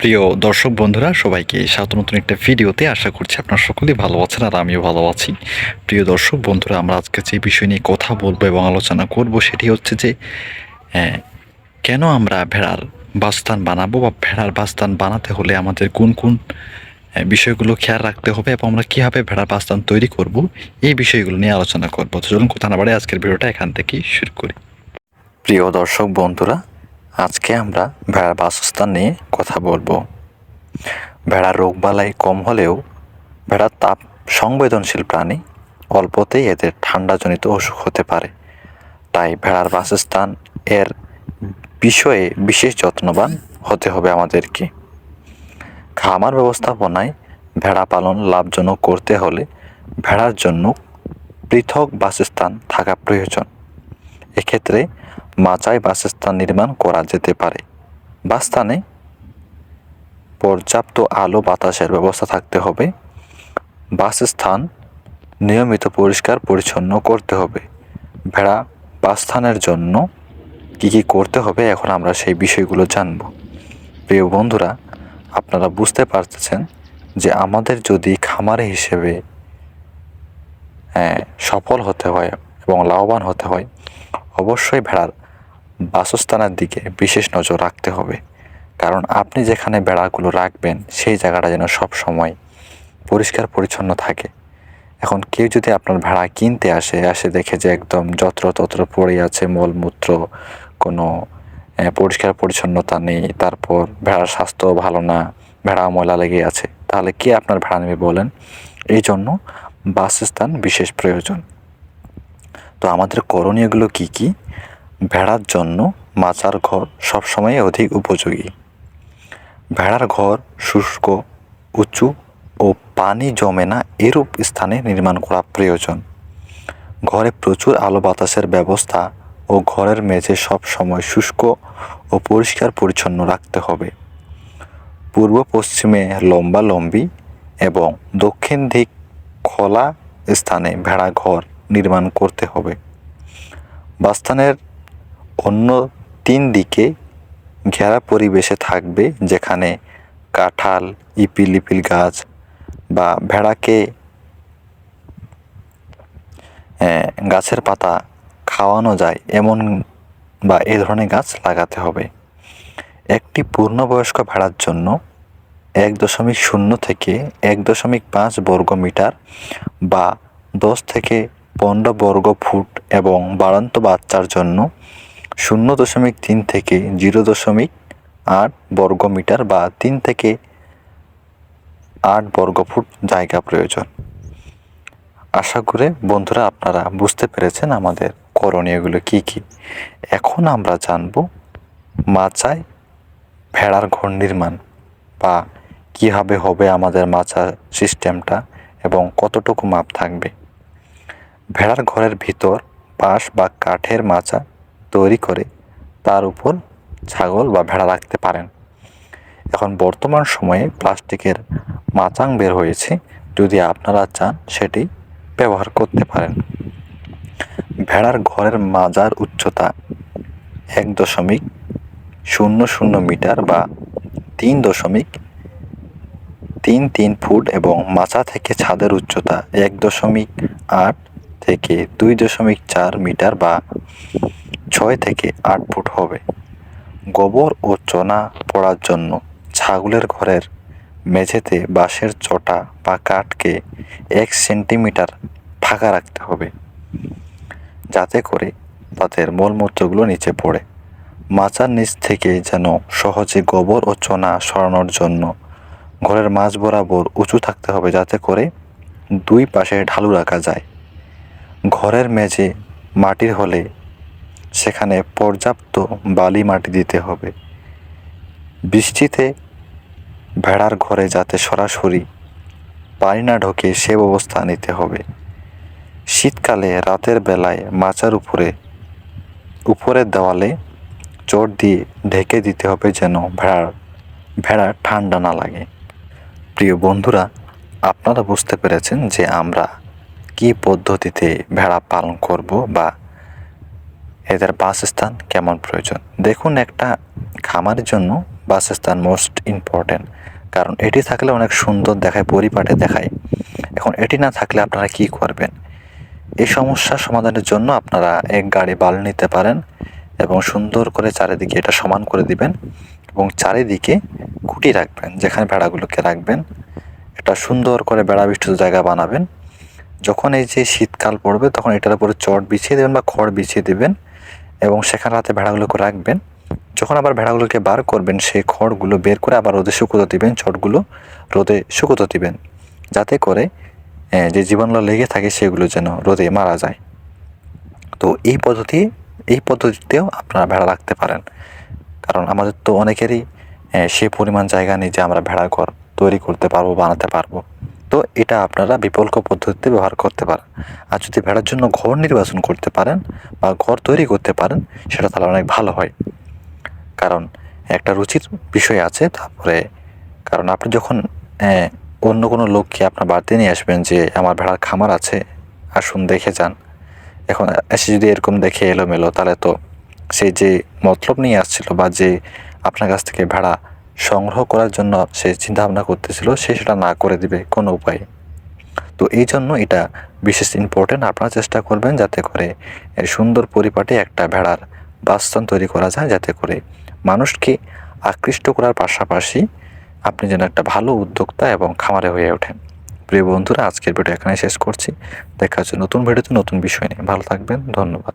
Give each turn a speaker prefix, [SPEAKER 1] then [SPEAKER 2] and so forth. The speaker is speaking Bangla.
[SPEAKER 1] প্রিয় দর্শক বন্ধুরা, সবাইকে স্বাগত। নতুন একটা ভিডিওতে আশা করছি আপনারা সকলেই ভালো আছেন আর আমিও ভালো আছি। প্রিয় দর্শক বন্ধুরা, আমরা আজকে যে বিষয় নিয়ে কথা বলব এবং আলোচনা করব সেটি হচ্ছে যে কেন আমরা ভেড়ার বাসস্থান বানাবো বা ভেড়ার বাসস্থান বানাতে হলে আমাদের কোন কোন বিষয়গুলো খেয়াল রাখতে হবে এবং আমরা কীভাবে ভেড়ার বাসস্থান তৈরি করব, এই বিষয়গুলো নিয়ে আলোচনা করব। চলুন কোথা না বাড়ে আজকের ভিডিওটা এখান থেকেই শুরু করি। প্রিয় দর্শক বন্ধুরা আজকে আমরা ভেড়ার বাসস্থান নিয়ে কথা বলব। ভেড়ার রোগবালাই কম হলেও ভেড়ার তাপ সংবেদনশীল প্রাণী অল্পতেই এদের ঠান্ডাজনিত অসুখ হতে পারে। তাই ভেড়ার বাসস্থান এর বিষয়ে বিশেষ যত্নবান হতে হবে আমাদেরকে। খামার ব্যবস্থাপনায় ভেড়া পালন লাভজনক করতে হলে ভেড়ার জন্য পৃথক বাসস্থান থাকা প্রয়োজন। এক্ষেত্রে মাচায় বাসস্থান নির্মাণ করা যেতে পারে। বাসস্থানে পর্যাপ্ত আলো বাতাসের ব্যবস্থা থাকতে হবে। বাসস্থান নিয়মিত পরিষ্কার পরিচ্ছন্ন করতে হবে। ভেড়া বাসস্থানের জন্য কী কী করতে হবে এখন আমরা সেই বিষয়গুলো জানব। প্রিয় বন্ধুরা আপনারা বুঝতে পারতেছেন যে আমাদের যদি খামারে হিসেবে হ্যাঁ, সফল হতে হয় এবং লাভবান হতে হয় অবশ্যই ভেড়ার বাসস্থানের দিকে বিশেষ নজর রাখতে হবে। কারণ আপনি যেখানে বেড়াগুলো রাখবেন, সেই জায়গাটা যেন সব সময় পরিষ্কার পরিচ্ছন্ন থাকে। এখন কেউ যদি আপনার ভেড়া কিনতে আসে আসে দেখে যে একদম যত্রতত্র পড়ে আছে, মলমূত্র, কোনো পরিষ্কার পরিচ্ছন্নতা নেই, তারপর ভেড়ার স্বাস্থ্য ভালো না, ভেড়া ময়লা লেগে আছে, তাহলে কে আপনার ভেড়া নেবে বলেন? এই জন্য বাসস্থান বিশেষ প্রয়োজন। তো আমাদের করণীয়গুলো কি কি? ভেড়ার জন্য মাচার ঘর সবসময় অধিক উপযোগী। ভেড়ার ঘর শুষ্ক, উঁচু ও পানি জমে না এরূপ স্থানে নির্মাণ করা প্রয়োজন। ঘরে প্রচুর আলো বাতাসের ব্যবস্থা ও ঘরের মেঝে সব সময় শুষ্ক ও পরিষ্কার পরিচ্ছন্ন রাখতে হবে। পূর্ব পশ্চিমে লম্বা লম্বি এবং দক্ষিণ দিক খোলা স্থানে ভেড়া ঘর নির্মাণ করতে হবে। বাসস্থানের অন্য তিন দিকে ঘেরা পরিবেশে থাকবে যেখানে কাঁঠাল, ইপিল ইপিল গাছ বা ভেড়াকে গাছের পাতা খাওয়ানো যায় এমন বা এ ধরনের গাছ লাগাতে হবে। একটি পূর্ণবয়স্ক ভেড়ার জন্য এক দশমিক শূন্য থেকে এক দশমিক পাঁচ বর্গ মিটার বা দশ থেকে পনেরো বর্গ ফুট এবং বাড়ন্ত বাচ্চার জন্য শূন্য দশমিক তিন থেকে জিরো দশমিক আট বর্গ মিটার বা তিন থেকে আট বর্গ ফুট জায়গা প্রয়োজন। আশা করে বন্ধুরা আপনারা বুঝতে পেরেছেন আমাদের করণীয়গুলো কি কি। এখন আমরা জানব মাচায় ভেড়ার ঘর নির্মাণ বা কীভাবে হবে আমাদের মাচা সিস্টেমটা এবং কতটুকু মাপ থাকবে। ভেড়ার ঘরের ভিতর বাঁশ বা কাঠের মাচা তৈরি করে তার উপর ছাগল বা ভেড়া রাখতে পারেন। এখন বর্তমান সময়ে প্লাস্টিকের মাচাং বের হয়েছে। যদি আপনারা চান, সেটি ব্যবহার করতে পারেন। ভেড়ার ঘরের মাজার উচ্চতা এক দশমিক শূন্য শূন্য মিটার বা তিন দশমিক তিন তিন ফুট এবং মাচা থেকে ছাদের উচ্চতা এক দশমিক আট থেকে দুই দশমিক চার মিটার বা ছয় থেকে আট ফুট হবে। গোবর ও চনা পড়ার জন্য ছাগলের ঘরের মেঝেতে বাঁশের চটা বা কাঠকে এক সেন্টিমিটার ফাঁকা রাখতে হবে, যাতে করে তাদের মলমূত্রগুলো নিচে পড়ে। মাচার নিচ থেকে যেন সহজে গোবর ও চনা সরানোর জন্য ঘরের মাঝ বরাবর উঁচু থাকতে হবে, যাতে করে দুই পাশে ঢালু রাখা যায়। ঘরের মেঝে মাটির হলে সেখানে পর্যাপ্ত বালি মাটি দিতে হবে। বৃষ্টিতে ভেড়ার ঘরে যাতে সরাসরি পানি না ঢোকে সে ব্যবস্থা নিতে হবে। শীতকালে রাতের বেলায় মাচার উপরে, উপরের দেওয়ালে চোট দিয়ে ঢেকে দিতে হবে যেন ভেড়ার, ভেড়া ঠান্ডা না লাগে। প্রিয় বন্ধুরা, আপনারা বুঝতে পেরেছেন যে আমরা কী পদ্ধতিতে ভেড়া পালন করব বা এদের বাসস্থান কেমন প্রয়োজন? দেখুন, একটা খামারের জন্য বাসস্থান মোস্ট ইম্পর্ট্যান্ট কারণ এটি থাকলে অনেক সুন্দর দেখায়, পরিপাটে দেখায়। এখন এটি না থাকলে আপনারা কি করবেন? এই সমস্যা সমাধানের জন্য আপনারা এক গাড়ি বাল নিতে পারেন এবং সুন্দর করে চারিদিকে এটা সমান করে দিবেন এবং চারিদিকে খুঁটি রাখবেন, যেখানে ভেড়াগুলোকে রাখবেন। এটা সুন্দর করে বেড়া বিষ্ঠিত জায়গা বানাবেন। যখন এই যে শীতকাল পড়বে, তখন এটার উপরে চট বিছিয়ে দেবেন বা খড় বিছিয়ে দেবেন। এবং সেখানে রাতে ভেড়াগুলোকে রাখবেন। যখন আবার ভেড়াগুলোকে বার করবেন, সেই খড়গুলো বের করে আবার রোদে শুকোতে দিবেন, চটগুলো রোদে শুকোতে দিবেন। যাতে করে যে জীবাণুগুলো লেগে থাকে সেগুলো যেন রোদে মারা যায়। তো এই পদ্ধতি, এই পদ্ধতিতেও আপনারা ভেড়া রাখতে পারেন। কারণ আমাদের তো অনেকেরই সে পরিমাণ জায়গা নেই যে আমরা ভেড়া ঘর তৈরি করতে পারব, বানাতে পারব। তো এটা আপনারা বিকল্প পদ্ধতিতে ব্যবহার করতে পারেন। আর যদি ভেড়ার জন্য ঘর নির্বাচন করতে পারেন বা ঘর তৈরি করতে পারেন, সেটা তাহলে অনেক ভালো হয়। কারণ একটা রুচির বিষয় আছে, তারপরে কারণ আপনি যখন অন্য কোনো লোককে আপনার বাড়িতে নিয়ে আসবেন যে, আমার ভেড়ার খামার আছে, আসুন দেখে যান। এখন এসে যদি এরকম দেখে এলোমেলো, তাহলে তো সেই যে মতলব নিয়ে আসছিল বা যে আপনার কাছ থেকে ভেড়া সংগ্রহ করার জন্য সে চিন্তা ভাবনা করতেছিল, সে সেটা না করে দিবে কোনো উপায়ে। তো এই জন্য এটা বিশেষ ইম্পর্টেন্ট আপনারা চেষ্টা করবেন যাতে করে সুন্দর পরিপাটে একটা ভেড়ার বাসস্থান তৈরি করা যায়, যাতে করে মানুষকে আকৃষ্ট করার পাশাপাশি আপনি যেন একটা ভালো উদ্যোক্তা এবং খামারে হয়ে ওঠেন। প্রিয় বন্ধুরা, আজকের ভিডিও এখানে শেষ করছি। দেখা হচ্ছে নতুন ভিডিওতে নতুন বিষয় নিয়ে। ভালো থাকবেন, ধন্যবাদ।